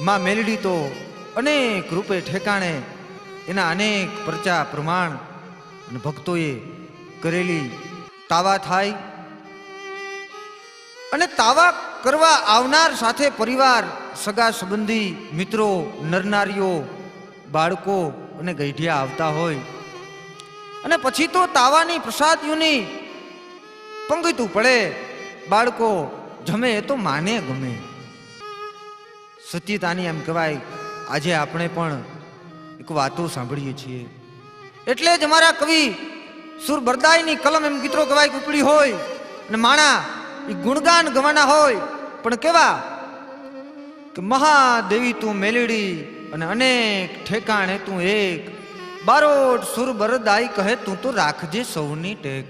માં મેલડી તો અનેક રૂપે ઠેકાણે એના અનેક પ્રચા પ્રમાણ અને ભક્તોએ કરેલી તાવા થાય. અને તાવા કરવા આવનાર સાથે પરિવાર, સગા સંબંધી, મિત્રો, નરનારીઓ, બાળકો અને ગઈઢિયા આવતા હોય. અને પછી તો તાવાની પ્રસાદીઓની પંગતું પડે. બાળકો જમે તો માને ગમે. સત્યતાની એમ કહેવાય, આજે આપણે પણ એક વાતો સાંભળીએ છીએ. એટલે જ અમારા કવિ સુર બરદાઈની કલમ એમ ગીતરો કહેવાય ઉપડી હોય, અને માણા એ ગુણગાન ગવાના હોય, પણ કેવા કે મહાદેવી તું મેલડી અને અનેક ઠેકાણે તું એક. બારોટ સુર બરદાઈ કહે તું તો રાખજે સૌની ટેક.